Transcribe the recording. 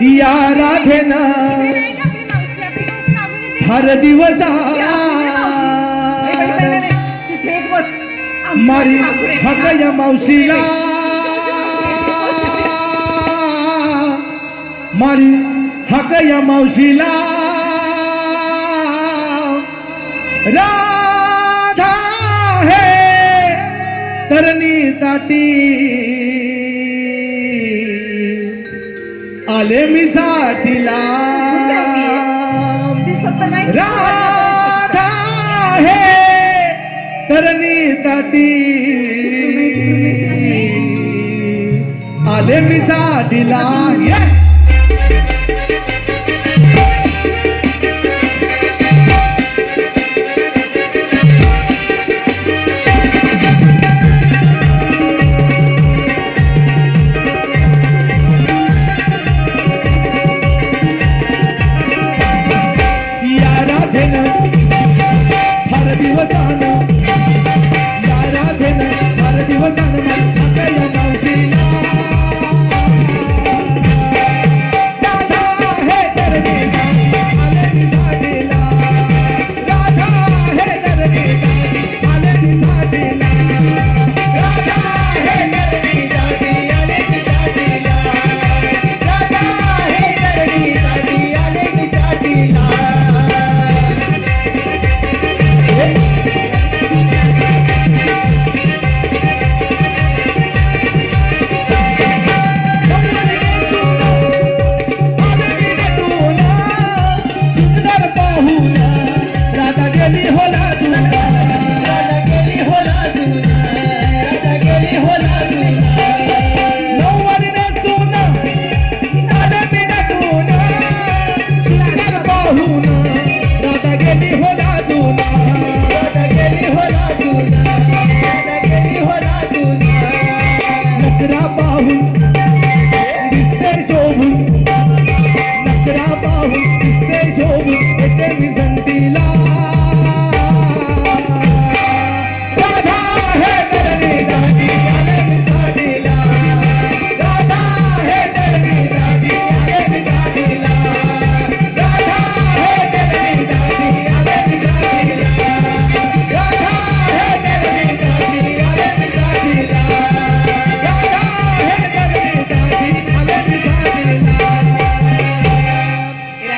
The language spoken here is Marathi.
राधेन हर दिवस मारी हकया मावशीला. मारी हकया मावशीला. राधा हे तरणी ताटी. आले मी साठीला राधा हे तरणी ताटी आले मी साठीला